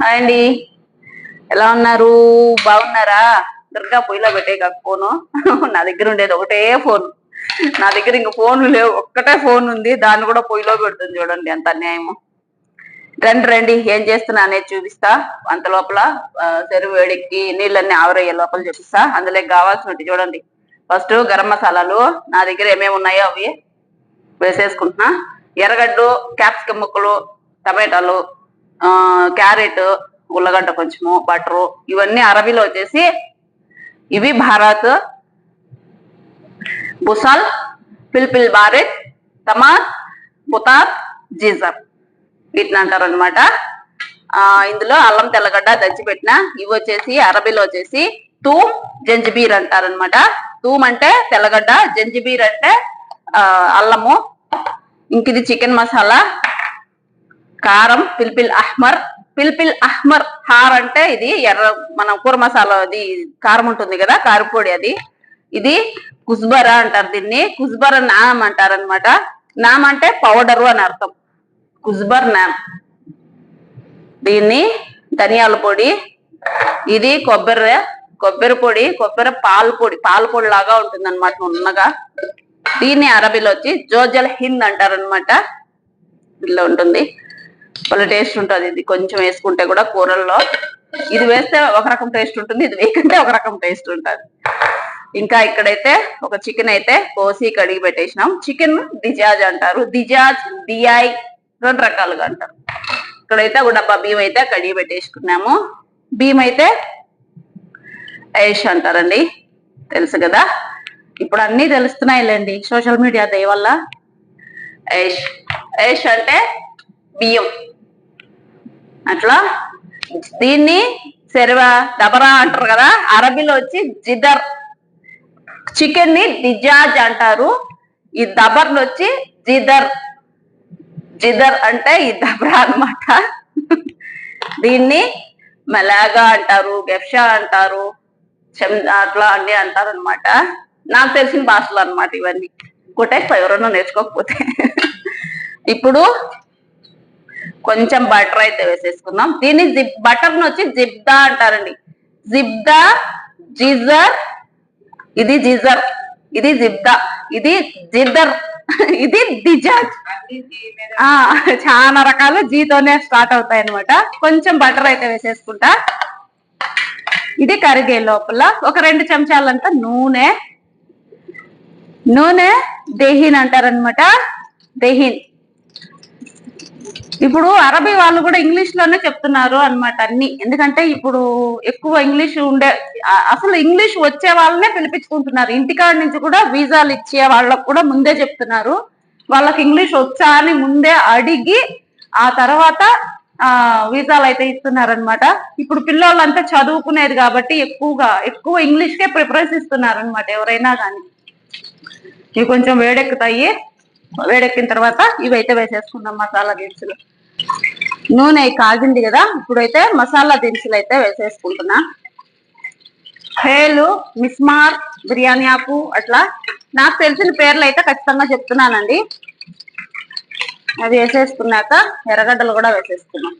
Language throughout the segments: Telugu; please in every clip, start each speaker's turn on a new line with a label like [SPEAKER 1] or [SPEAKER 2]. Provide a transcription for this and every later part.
[SPEAKER 1] హాయ్ అండి. ఎలా ఉన్నారు? బాగున్నారా? దుర్గా పొయ్యిలో పెట్టే కాక ఫోను? నా దగ్గర ఉండేది ఒకటే ఫోన్. నా దగ్గర ఇంక ఫోన్ లేవు. ఒక్కటే ఫోన్ ఉంది. దాన్ని కూడా పొయ్యిలో పెడుతుంది చూడండి ఎంత అన్యాయము రండి రండి. ఏం చేస్తున్నా అనేది చూపిస్తా. అంత లోపల చెరువు వేడికి నీళ్ళన్నీ ఆవరయ్యే లోపల చూపిస్తా. అందులో కావాల్సినట్టు చూడండి. ఫస్ట్ గరం మసాలాలు. నా దగ్గర ఏమేమి ఉన్నాయో అవి వేసేసుకుంటున్నా. ఎర్రగడ్డు క్యాప్సికమ్ ముక్కలు టమాటాలు క్యారెట్ ఉల్లగడ్డ కొంచెము బటరు ఇవన్నీ అరబీలో వచ్చేసి ఇవి భారత్ బుసాల్ పిల్పిల్ బారెట్ తమాత్ పుతాత్ జీజర్ వీటిని అంటారు అనమాట ఇందులో అల్లం తెల్లగడ్డ దంచిపెట్టిన ఇవి వచ్చేసి అరబీలో వచ్చేసి తూమ్ జంజిబీర్ అంటారనమాట తూమ్ అంటే తెల్లగడ్డ జంజిబీర్ అంటే అల్లము. ఇంక ఇది చికెన్ మసాలా కారం పిల్పిల్ అహ్మర్. పిల్పిల్ అహ్మర్ హార్ అంటే ఇది ఎర్ర మన కూర మసాలా అది కారం ఉంటుంది కదా కారపొడి అది. ఇది కుస్బరా అంటారు దీన్ని. కుస్బర నామ్ అంటారు అనమాట నామ్ అంటే పౌడరు అని అర్థం. కుస్బర్ నామ్. దీన్ని ధనియాల పొడి ఇది కొబ్బరి కొబ్బరి పొడి కొబ్బరి పాల పొడి పాల పొడి లాగా ఉంటుంది అనమాట ఉన్నగా దీన్ని అరబీలో వచ్చి జోజల్ హింద్ అంటారు అనమాట ఇలా ఉంటుంది. వాళ్ళ టేస్ట్ ఉంటుంది. ఇది కొంచెం వేసుకుంటే కూడా కూరల్లో ఇది వేస్తే ఒక రకం టేస్ట్ ఉంటుంది ఇది వేయకుంటే ఒక రకం టేస్ట్ ఉంటుంది. ఇంకా ఇక్కడైతే ఒక చికెన్ అయితే కోసి కడిగి పెట్టేసినాం. చికెన్ దిజాజ్ అంటారు. దిజాజ్ దియాయ్ రెండు రకాలుగా అంటారు. ఇక్కడైతే ఒక డబ్బా బియ్యం అయితే కడిగి పెట్టేసుకున్నాము. బియ్యం అయితే ఐష్ అంటారండి. తెలుసు కదా? ఇప్పుడు అన్ని తెలుస్తున్నాయిలేండి సోషల్ మీడియా దయ వల్ల. ఐష్ ఐష్ అంటే బియ్యం. అట్లా దీన్ని సెరవ దబరా అంటారు కదా అరబీలో వచ్చి జిదర్. చికెన్ని దిజాజ్ అంటారు. ఈ దబర్లు వచ్చి జిదర్. జిదర్ అంటే ఈ దబరా అన్నమాట. దీన్ని మెలాగా అంటారు గెఫ్షా అంటారు అట్లా అన్ని అంటారు అనమాట నాకు తెలిసిన భాషలు అనమాట ఇవన్నీ. కొట్టేస్తా ఎవరన్నా నేర్చుకోకపోతే. ఇప్పుడు కొంచెం బటర్ అయితే వేసేసుకుందాం. దీన్ని జిప్ బటర్ వచ్చి జిబ్దా అంటారండి. జిబ్దా జిజర్ ఇది జిజర్ ఇది జిబ్దా ఇది జిదర్ ఇది దిజాజ్ ఆ చాలా రకాలు జీతోనే స్టార్ట్ అవుతాయి అనమాట కొంచెం బటర్ అయితే వేసేసుకుంటా. ఇది కరిగే లోపల ఒక రెండు చెంచాలంతా నూనె. నూనె దేహిన్ అంటారనమాట దేహిన్. ఇప్పుడు అరబీ వాళ్ళు కూడా ఇంగ్లీష్లోనే చెప్తున్నారు అన్నమాట అన్ని. ఎందుకంటే ఇప్పుడు ఎక్కువ ఇంగ్లీష్ ఉండే అసలు ఇంగ్లీష్ వచ్చే వాళ్ళనే పిలిపించుకుంటున్నారు. ఇంటికాడ నుంచి కూడా వీసాలు ఇచ్చే వాళ్ళకు కూడా ముందే చెప్తున్నారు. వాళ్ళకి ఇంగ్లీష్ వచ్చా అని ముందే అడిగి ఆ తర్వాత ఆ వీసాలు అయితే ఇస్తున్నారనమాట ఇప్పుడు పిల్లలంతా చదువుకునేది కాబట్టి ఎక్కువగా ఎక్కువ ఇంగ్లీష్ కే ప్రిఫరెన్స్ ఇస్తున్నారనమాట ఎవరైనా కానీ ఇవి కొంచెం వేడెక్కుతాయి. వేడెక్కిన తర్వాత ఇవైతే వేసేసుకుందాం మసాలా దినుసులు. నూనె కాగింది కదా ఇప్పుడైతే మసాలా దినుసులు అయితే వేసేసుకుంటున్నా. హేలు మిస్మార్ బిర్యానీ ఆకు అట్లా. నాకు తెలిసిన పేర్లు అయితే ఖచ్చితంగా చెప్తున్నానండి. అది వేసేసుకున్నాక ఎర్రగడ్డలు కూడా వేసేసుకున్నాం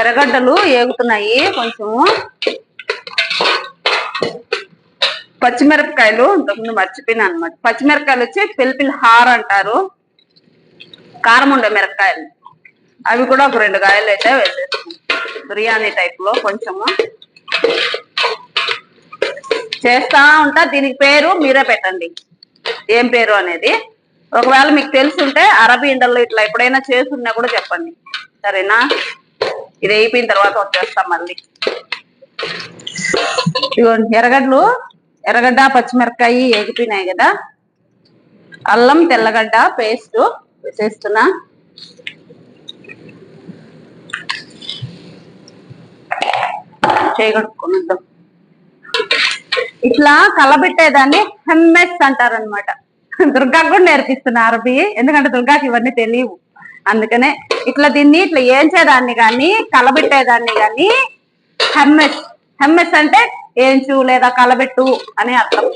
[SPEAKER 1] ఎర్రగడ్డలు ఏగుతున్నాయి కొంచెము. పచ్చిమిరపకాయలు ఇంతకుముందు మర్చిపోయినా అనమాట. పచ్చిమిరపకాయలు వచ్చి పిల్పిల్ హార్ అంటారు. కారం ఉండే మిరపకాయలు. అవి కూడా ఒక రెండు కాయలు అయితే వేసేస్తాం బిర్యానీ టైప్లో కొంచెము. చేస్తా ఉంటా. దీనికి పేరు మీరే పెట్టండి. ఏం పేరు అనేది. ఒకవేళ మీకు తెలుసుంటే అరబీ ఇండల్లో ఇట్లా ఎప్పుడైనా చేసున్నా కూడా చెప్పండి. సరేనా? ఇది అయిపోయిన తర్వాత వచ్చేస్తాం మళ్ళీ. ఇదిగోండి ఎర్రగడ్డలు. ఎర్రగడ్డ పచ్చిమిరపకాయ ఎగిపోయినాయి కదా. అల్లం తెల్లగడ్డ పేస్ట్. వేసేస్తున్నా చేయగొట్టుకున్నాం ఇట్లా కలబెట్టేదాన్ని హెమ్మెస్ అంటారనమాట దుర్గాకు కూడా నేర్పిస్తున్నా అరబీ ఎందుకంటే దుర్గాకి ఇవన్నీ తెలియవు. అందుకనే ఇట్లా దీన్ని ఇట్లా ఏంచేదాన్ని కానీ కలబెట్టేదాన్ని కానీ హెమ్మెస్. హెమ్మెస్ అంటే ఏంచు లేదా కలబెట్టు అని అర్థం.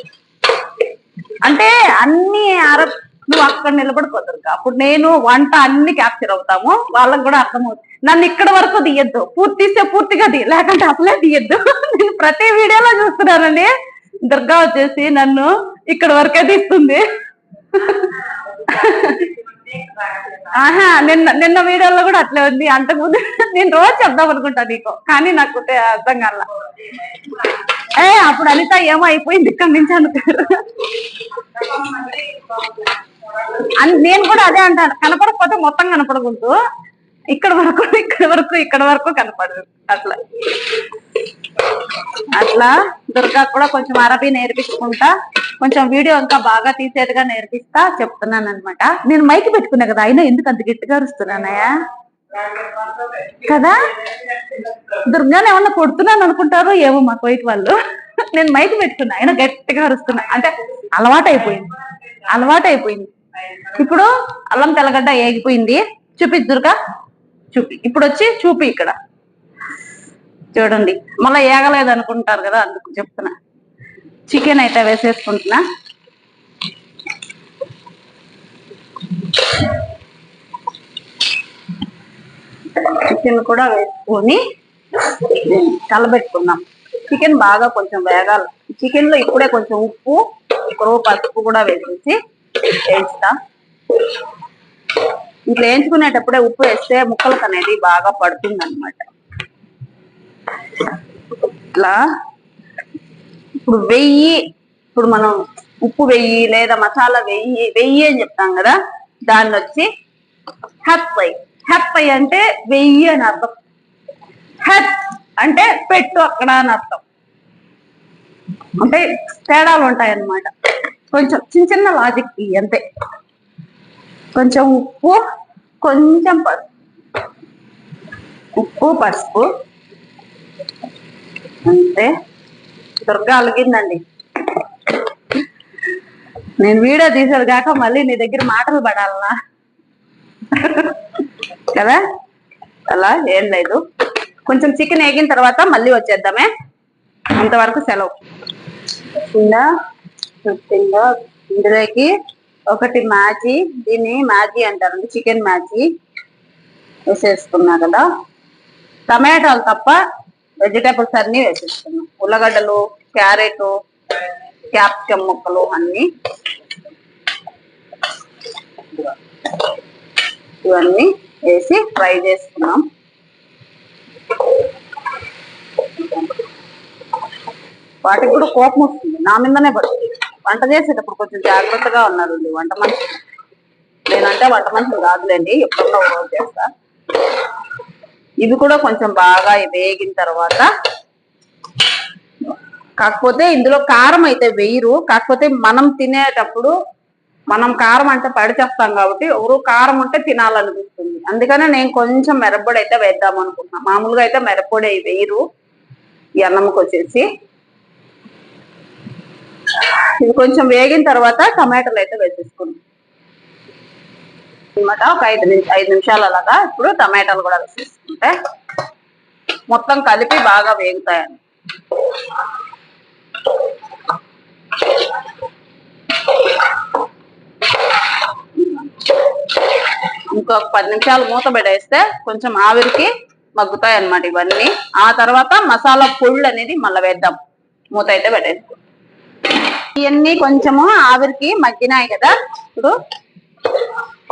[SPEAKER 1] అంటే అన్ని అరబ్ నువ్వు అక్కడ నిలబడిపోతారు అప్పుడు నేను వంట అన్ని క్యాప్చర్ అవుతాము. వాళ్ళకి కూడా అర్థమవుతుంది. నన్ను ఇక్కడ వరకు తీయద్దు పూర్తిస్తే పూర్తిగా తీ లేకుంటే అసలే తీయద్దు నేను ప్రతి వీడియోలో చూస్తున్నానండి. దుర్గా వచ్చేసి నన్ను ఇక్కడ వరకే తీస్తుంది. ఆహా నిన్న నిన్న వీడియోలో కూడా అట్లే ఉంది. అంతకుముందు నేను రోజు చెప్దాం అనుకుంటా నీకు. కానీ నాకు అర్థం కాల. ఏ అప్పుడు అనిత ఏమో అయిపోయింది. ఇక్కడ నుంచి అనుకున్నారు నేను కూడా అదే అంటాను. కనపడకపోతే మొత్తం కనపడకూడదు. ఇక్కడ వరకు ఇక్కడ వరకు ఇక్కడ వరకు కనపడదు. అట్లా. అట్లా దుర్గా కూడా కొంచెం అరబీ నేర్పించుకుంటా కొంచెం వీడియో ఇంకా బాగా తీసేదిగా నేర్పిస్తా చెప్తున్నాను అనమాట నేను మైక్ పెట్టుకున్నా కదా అయినా ఎందుకు అంత గట్టిగా అరుస్తున్నానయా కదా? దుర్గాని ఏమన్నా కొడుతున్నాను అనుకుంటారు ఏమో మా కోయిట్ వాళ్ళు. నేను మైక్ పెట్టుకున్నా అయినా గట్టిగా అరుస్తున్నా. అంటే అలవాటు అయిపోయింది అలవాటు అయిపోయింది ఇప్పుడు అల్లం తెల్లగడ్డ ఏగిపోయింది. చూపి దుర్గా. చూపి. ఇప్పుడు వచ్చి చూపి ఇక్కడ. చూడండి. మళ్ళీ ఏగలేదు అనుకుంటారు కదా అందుకు చెప్తున్నా. చికెన్ అయితే వేసేసుకుంటున్నా. చికెన్ కూడా వేసుకొని కలబెట్టుకున్నాం చికెన్ బాగా కొంచెం వేగాలి. చికెన్లో ఇప్పుడే కొంచెం ఉప్పు ఇప్పుడు పసుపు కూడా వేసేసి వేస్తా. ఇట్లా వేయించుకునేటప్పుడే ఉప్పు వేస్తే ముక్కలకు అనేది బాగా పడుతుంది అనమాట ఇట్లా ఇప్పుడు వెయ్యి ఇప్పుడు మనం ఉప్పు వెయ్యి లేదా మసాలా వెయ్యి వెయ్యి అని చెప్తాం కదా దాన్ని వచ్చి హెప్పై హెప్పై అంటే వెయ్యి అని అర్థం. హెప్ అంటే పెట్టు అక్కడ అని అర్థం. అంటే తేడాలు ఉంటాయి అన్నమాట కొంచెం చిన్న చిన్న లాజిక్ అంతే. కొంచెం ఉప్పు కొంచెం ఉప్పు పసుపు. అంతే. దుర్గా అలిగిందండి నేను వీడియో తీసేది కాక మళ్ళీ నీ దగ్గర మాటలు పడాలనా? కదా? అలా ఏం లేదు. కొంచెం చికెన్ వేగిన తర్వాత మళ్ళీ వచ్చేద్దామే. అంతవరకు సెలవు. కింద ఇందులోకి ఒకటి మ్యాజీ దీన్ని మ్యాజీ అంటారండి చికెన్ మ్యాజీ వేసేసుకున్నా కదా. టమాటాలు తప్ప వెజిటేబుల్స్ అన్ని వేసేసుకున్నాం ఉల్లగడ్డలు క్యారెట్ క్యాప్సికమ్ ముక్కలు అన్ని. ఇవన్నీ వేసి ఫ్రై చేసుకున్నాం. వాటికి కూడా కోపం వస్తుంది. నా మీదనే పడుతుంది. వంట చేసేటప్పుడు కొంచెం జాగ్రత్తగా ఉన్నారు వంట మనిషి. నేనంటే వంట మనిషి కాదులేండి ఎప్పుడన్నా ఒక రోజు చేస్తా. ఇవి కూడా కొంచెం బాగా వేగిన తర్వాత కాకపోతే ఇందులో కారం అయితే వేయరు. కాకపోతే మనం తినేటప్పుడు మనం కారం అంటే పడిచేస్తాం కాబట్టి ఎవరు కారం ఉంటే తినాలనిపిస్తుంది. అందుకనే నేను కొంచెం మిరప్పొడి అయితే వేద్దాం అనుకుంటున్నా. మామూలుగా అయితే మిరప్పొడి వేయరు. ఈ అన్నంకి వచ్చేసి. ఇది కొంచెం వేగిన తర్వాత టమాటాలు అయితే వేసేసుకున్నాం అనమాట ఒక ఐదు నిమిషం ఐదు నిమిషాలు అలాగా ఇప్పుడు టమాటాలు కూడా వేసేసుకుంటే మొత్తం కలిపి బాగా వేగుతాయండి ఇంకొక పది నిమిషాలు మూత పెట్టేస్తే కొంచెం ఆవిరికి మగ్గుతాయి అన్నమాట ఇవన్నీ. ఆ తర్వాత మసాలా పొళ్ళు అనేది మళ్ళీ వేద్దాం. మూత అయితే పెట్టేసుకో ఇవన్నీ కొంచెము ఆవిరికి మగ్గినాయి కదా. ఇప్పుడు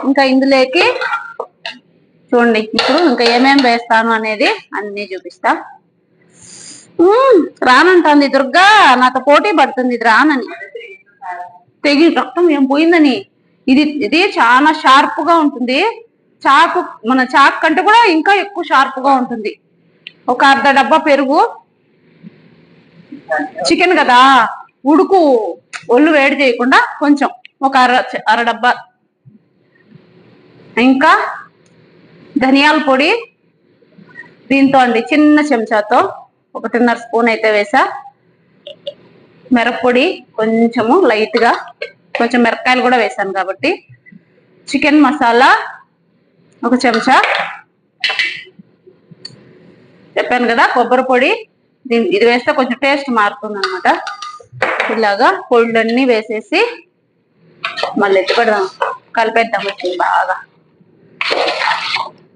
[SPEAKER 1] ఇంకా ఇందులోకి చూడండి ఇప్పుడు ఇంకా ఏమేమి వేస్తాను అనేది అన్ని చూపిస్తా. రానంటుంది దుర్గా నాతో పోటీ పడుతుంది ఇది రానని. తెగి రక్తం ఏం పోయిందని. ఇది ఇది చాలా షార్ప్గా ఉంటుంది. చాకు మన చాక్ కంటే కూడా ఇంకా ఎక్కువ షార్ప్గా ఉంటుంది. ఒక అర్ధ డబ్బా పెరుగు. చికెన్ కదా. ఉడుకు ఒళ్ళు వేడి చేయకుండా కొంచెం ఒక అర అర డబ్బా. ఇంకా ధనియాల పొడి దీంతో అండి చిన్న చెంచాతో ఒకటిన్నర స్పూన్ అయితే వేసా. మిరప్పొడి కొంచెము లైట్గా కొంచెం మిరపకాయలు కూడా వేసాను కాబట్టి. చికెన్ మసాలా ఒక చెంచా. చెప్పాను కదా కొబ్బరి పొడి. దీని ఇది వేస్తే కొంచెం టేస్ట్ మారుతుంది అనమాట ఇలాగా పొళ్ళన్నీ వేసేసి మళ్ళీ ఎత్తుపెడదాం కలిపేద్దాం వచ్చింది బాగా.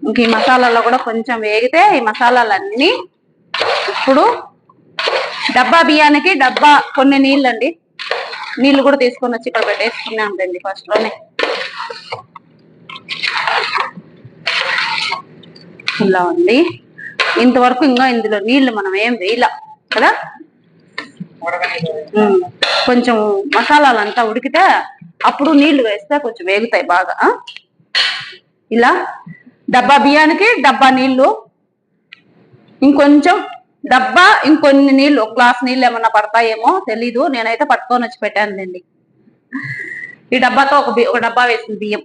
[SPEAKER 1] ఇంక ఈ మసాలాలో కూడా కొంచెం వేగితే ఈ మసాలాలన్నీ ఇప్పుడు డబ్బా బియ్యానికి డబ్బా కొన్ని నీళ్ళండి. నీళ్ళు కూడా తీసుకొని వచ్చి ఇక్కడ పెట్టేసుకున్నాం రండి ఫస్ట్లోనే. ఇలా ఉంది. ఇంతవరకు ఇంకా ఇందులో నీళ్ళు మనం ఏం వేయలే కదా? కొంచెం కొంచెం మసాలాలంతా ఉడికితే అప్పుడు నీళ్ళు వేస్తే కొంచెం వేగుతాయి బాగా ఇలా డబ్బా బియ్యానికి డబ్బా నీళ్ళు ఇంకొంచెం డబ్బా ఇంకొన్ని నీళ్ళు ఒక గ్లాస్ నీళ్ళు ఏమన్నా పడతాయేమో తెలీదు నేనైతే పట్టుకొని వచ్చి పెట్టానులేండి ఈ డబ్బాతో ఒక ఒక డబ్బా వేసింది బియ్యం.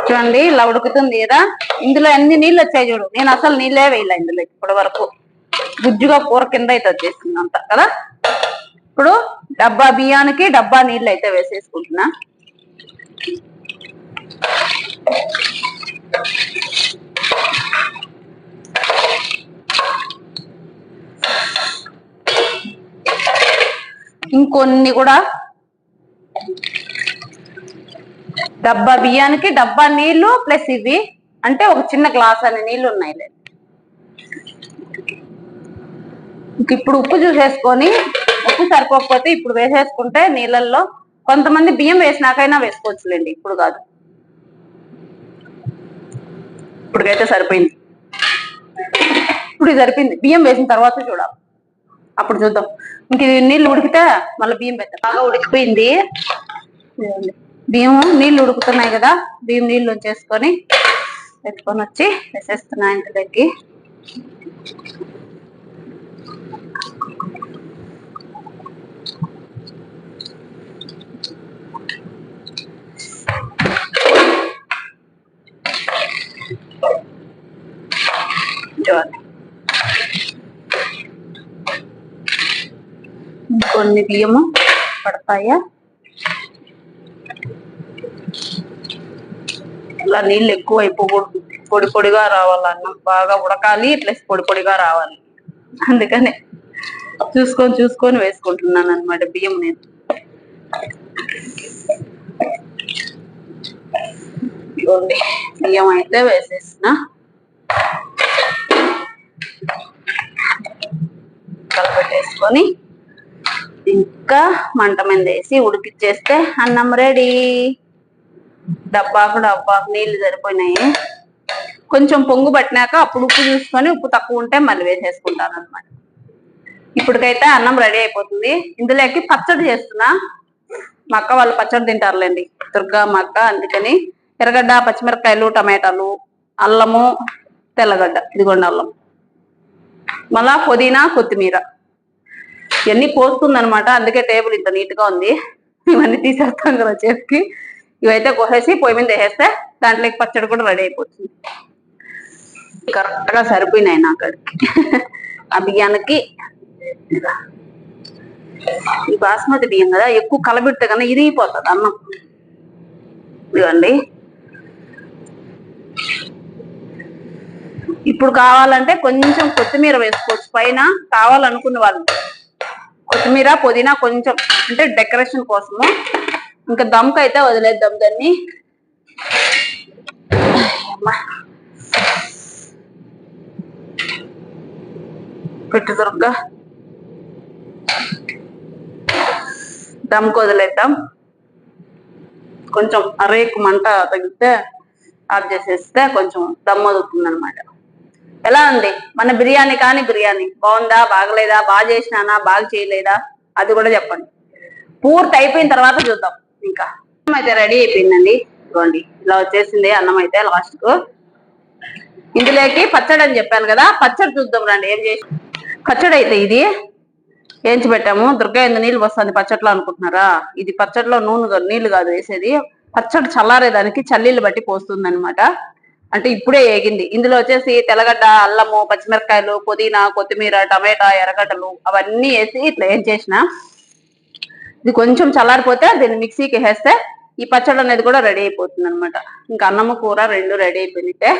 [SPEAKER 1] చూడండి ఇలా ఉడుకుతుంది కదా. ఇందులో ఎన్ని నీళ్ళు వచ్చాయి చూడు నేను అసలు నీళ్ళే వేయలే ఇందులో ఇప్పటి వరకు గుజ్జుగా కూర కింద అయితే వచ్చేసింది అంత కదా? ఇప్పుడు డబ్బా బియ్యానికి డబ్బా నీళ్ళు అయితే వేసేసుకుంటున్నా. ఇంకొన్ని కూడా. డబ్బా బియ్యానికి డబ్బా నీళ్ళు ప్లస్ ఇవి అంటే ఒక చిన్న గ్లాస్ అనే నీళ్ళు ఉన్నాయి. లేదు ఇప్పుడు ఉప్పు చూసేసుకొని ఉప్పు సరిపోకపోతే ఇప్పుడు వేసేసుకుంటే నీళ్ళల్లో కొంతమంది బియ్యం వేసినాకైనా వేసుకోవచ్చులేండి ఇప్పుడు కాదు. ఇప్పుడుకైతే సరిపోయింది. ఇప్పుడు సరిపోయింది. బియ్యం వేసిన తర్వాత చూడాలి. అప్పుడు చూద్దాం. ఇంక నీళ్ళు ఉడికితే మళ్ళీ బియ్యం పెట్టాలి. బాగా ఉడికిపోయింది. బియ్యం నీళ్ళు ఉడుకుతున్నాయి కదా బియ్యం నీళ్ళు వచ్చేసుకొని ఎత్తుకొని వచ్చి వేసేస్తున్నా దగ్గరికి. చూడండి కొన్ని బియ్యము పడతాయా? ఇట్లా నీళ్ళు ఎక్కువ అయిపోకూడదు పొడి పొడిగా రావాలి అన్నం బాగా ఉడకాలి ఇట్లా పొడి పొడిగా రావాలి. అందుకనే చూసుకొని చూసుకొని వేసుకుంటున్నాను అనమాట బియ్యం నేను. బియ్యం అయితే వేసేసిన. కలిపెట్టేసుకొని ఇంకా మంట మీద వేసి ఉడికిచ్చేస్తే అన్నం రెడీ. డబ్బాకు డబ్బాకు నీళ్ళు సరిపోయినాయి. కొంచెం పొంగు పట్టినాక అప్పుడు ఉప్పు చూసుకొని ఉప్పు తక్కువ ఉంటే మళ్ళీ వేసేసుకుంటాను అనమాట ఇప్పటికైతే అన్నం రెడీ అయిపోతుంది. ఇందులోకి పచ్చడి చేస్తున్నా. మా అక్క వాళ్ళు పచ్చడి తింటారులేండి. దుర్గా మా అక్క అందుకని ఎర్రగడ్డ పచ్చిమిరపకాయలు టమాటాలు అల్లము తెల్లగడ్డ. ఇదిగోండి అల్లం. మళ్ళా పుదీనా కొత్తిమీర. ఇవన్నీ పోస్తుంది అనమాట అందుకే టేబుల్ ఇంత నీట్గా ఉంది. ఇవన్నీ తీసేస్తాం కదా చేతికి. ఇవైతే కోసేసి పొయ్యి మీద వేసేస్తే దాంట్లోకి పచ్చడి కూడా రెడీ అయిపోతుంది. కరెక్ట్గా సరిపోయినాయి నా అక్కడికి ఆ బియ్యానికి ఈ బాస్మతి బియ్యం కదా ఎక్కువ కలబెడితే కన్నా ఇరిగిపోతుంది అన్నం. ఇవ్వండి ఇప్పుడు కావాలంటే కొంచెం కొత్తిమీర వేసుకోవచ్చు. పైన కావాలనుకున్న వాళ్ళు కొత్తిమీర పుదీనా కొంచెం అంటే డెకరేషన్ కోసము. ఇంకా దమ్కి అయితే వదిలేద్దాం దాన్ని. పెట్టు దొరక దమ్కి వదిలేద్దాం. కొంచెం అరేకు మంట తగిలితే ఆఫ్ చేసేస్తే కొంచెం దమ్ వదులుతుంది అనమాట ఎలా ఉంది? మన బిర్యానీ కానీ బిర్యానీ. బాగుందా? బాగలేదా? బాగా చేసినానా? బాగా చేయలేదా? అది కూడా చెప్పండి. పూర్తి అయిపోయిన తర్వాత చూద్దాం. ఇంకా అన్నం అయితే రెడీ అయిపోయిందండి. ఇదిగోండి ఇలా వచ్చేసింది అన్నం అయితే లాస్ట్కు. ఇందులోకి పచ్చడి అని చెప్పాను కదా పచ్చడి చూద్దాం రండి. ఏం చేసి పచ్చడి అయితే ఇది. ఏంచి పెట్టాము? దుర్గా ఎందు నీళ్ళు వస్తుంది పచ్చట్లో అనుకుంటున్నారా? ఇది పచ్చడిలో నూనె నీళ్ళు కాదు వేసేది. పచ్చడి చల్లారేదానికి చల్లీలు బట్టి పోస్తుంది అనమాట అంటే ఇప్పుడే ఏగింది. ఇందులో వచ్చేసి తెల్లగడ్డ అల్లము పచ్చిమిరపకాయలు పుదీనా కొత్తిమీర టమాటా ఎర్రగడ్డలు అవన్నీ వేసి ఇట్లా ఏం చేసిన ఇది కొంచెం చల్లారిపోతే దీన్ని మిక్సీకి వేస్తే ఈ పచ్చడి అనేది కూడా రెడీ అయిపోతుంది అనమాట ఇంకా అన్నము కూర రెండు రెడీ అయిపోయినట్టే.